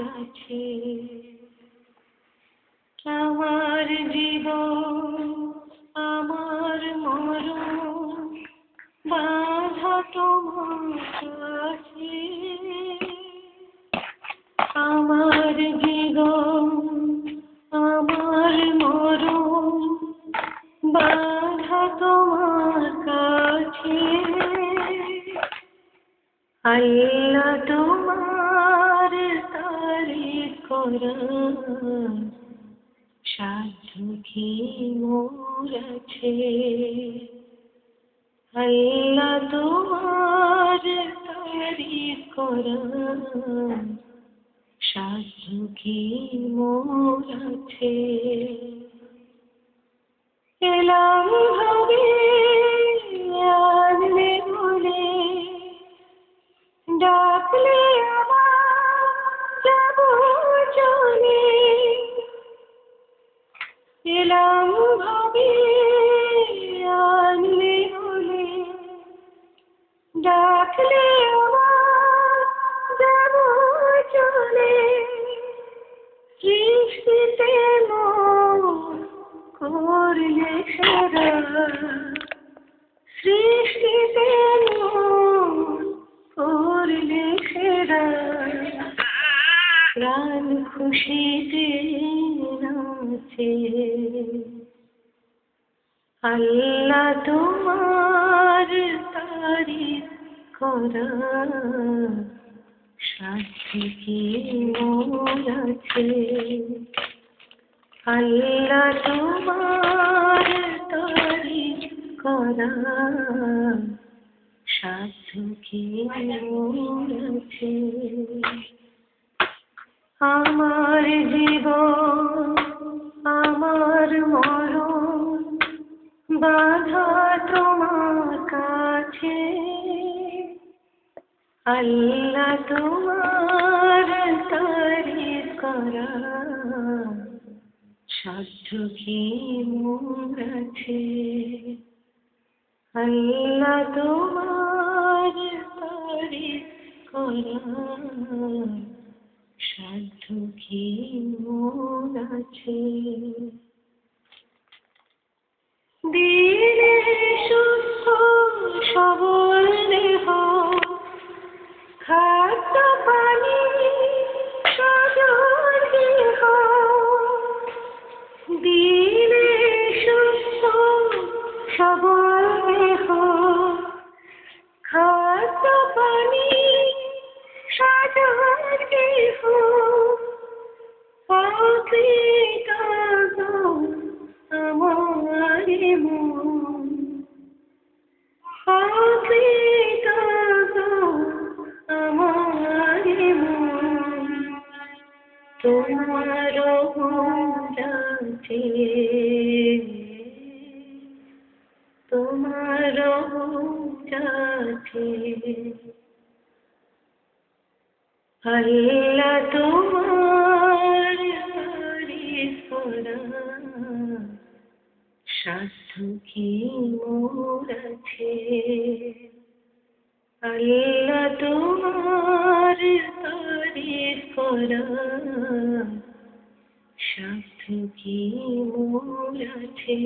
আছে। আমার জীবন, আমার মরণ, বাধা তোমার কাছে। আমার জীবন, আমার মরণ, বাধা তোমার কাছে। আল্লাহ তোমার তারিফ করা সাধ্য কি মোর আছে? আল্লাহ তোমার তারিফ করা সাধ্য কি মোর এলাম ভাবে এলাম ভাবি আনলে হলে। ডাকলে যাব চলে। সৃষ্টিতে মন প্রাণ খুশিতে নাচে। আল্লাহ তোমার তারিফ করা সাথে কি মোর আছে? আল্লাহ তোমার তারিফ করা সাধু কি মোর আছে? আমার জীবন, আমার মরণ বাধা তোমার কাছে। আল্লাহ তোমার তারিফ করা সাধ্য কি আছে? আল্লাহ তোমার তারিফ করা সাধ্য কি মোর আছে সুস্থ সবল দেহ, খাদ্য পানি সজল দেহ। সুস্থ সবল দেহ, খাদ্য পানি সজল দেহ। অকৃত আমার মন আমার মন তোমার রাতে তোমার রাতে আল্লাহ তোমার সাধ্য কি মোর আছে। আল্লাহ তোমার তারিফ করা। সাধ্য কি মোর আছে।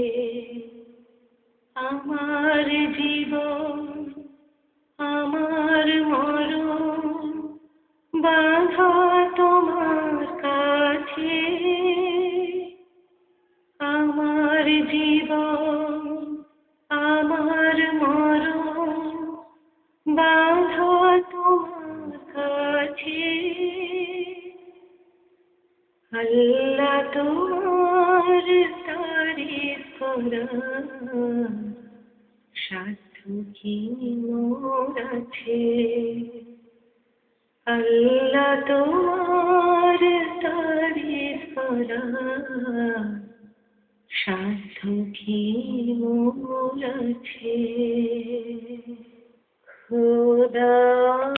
আমার জীবন, আমার মরণ বাধা তোমার কাছে। আল্লাহ তোমার তারিফ করা সাধ্য কি মোর আছে? আল্লাহ তোমার তারিফ করা সাধ্য কি মোর আছে? খোদা